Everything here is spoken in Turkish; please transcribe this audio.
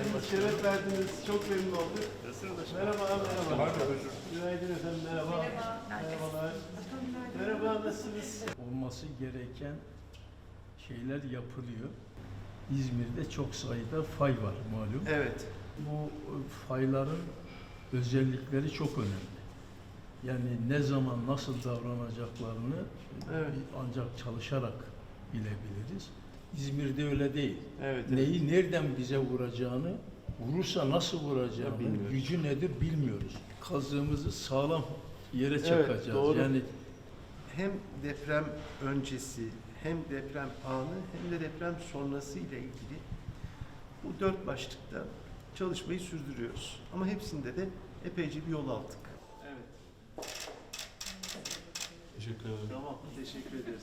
şeref verdiniz. Çok memnun olduk. Merhaba, merhaba. Günaydın efendim, merhaba. Merhabalar. Merhaba, nasılsınız? olması gereken şeyler yapılıyor. İzmir'de çok sayıda fay var malum. Evet. Bu fayların özellikleri çok önemli. Yani ne zaman nasıl davranacaklarını Evet. ancak çalışarak bilebiliriz. İzmir'de öyle değil. Evet. Neyi nereden bize vuracağını, vurursa nasıl vuracağını, Bilmiyoruz. gücü nedir bilmiyoruz. Kazığımızı sağlam yere Evet, çakacağız. doğru. Yani Hem deprem öncesi, hem deprem anı, hem de deprem sonrası ile ilgili bu dört başlıkta çalışmayı sürdürüyoruz. Ama hepsinde de epeyce bir yol aldık. Evet. Teşekkür ederim. Tamam, teşekkür ederiz.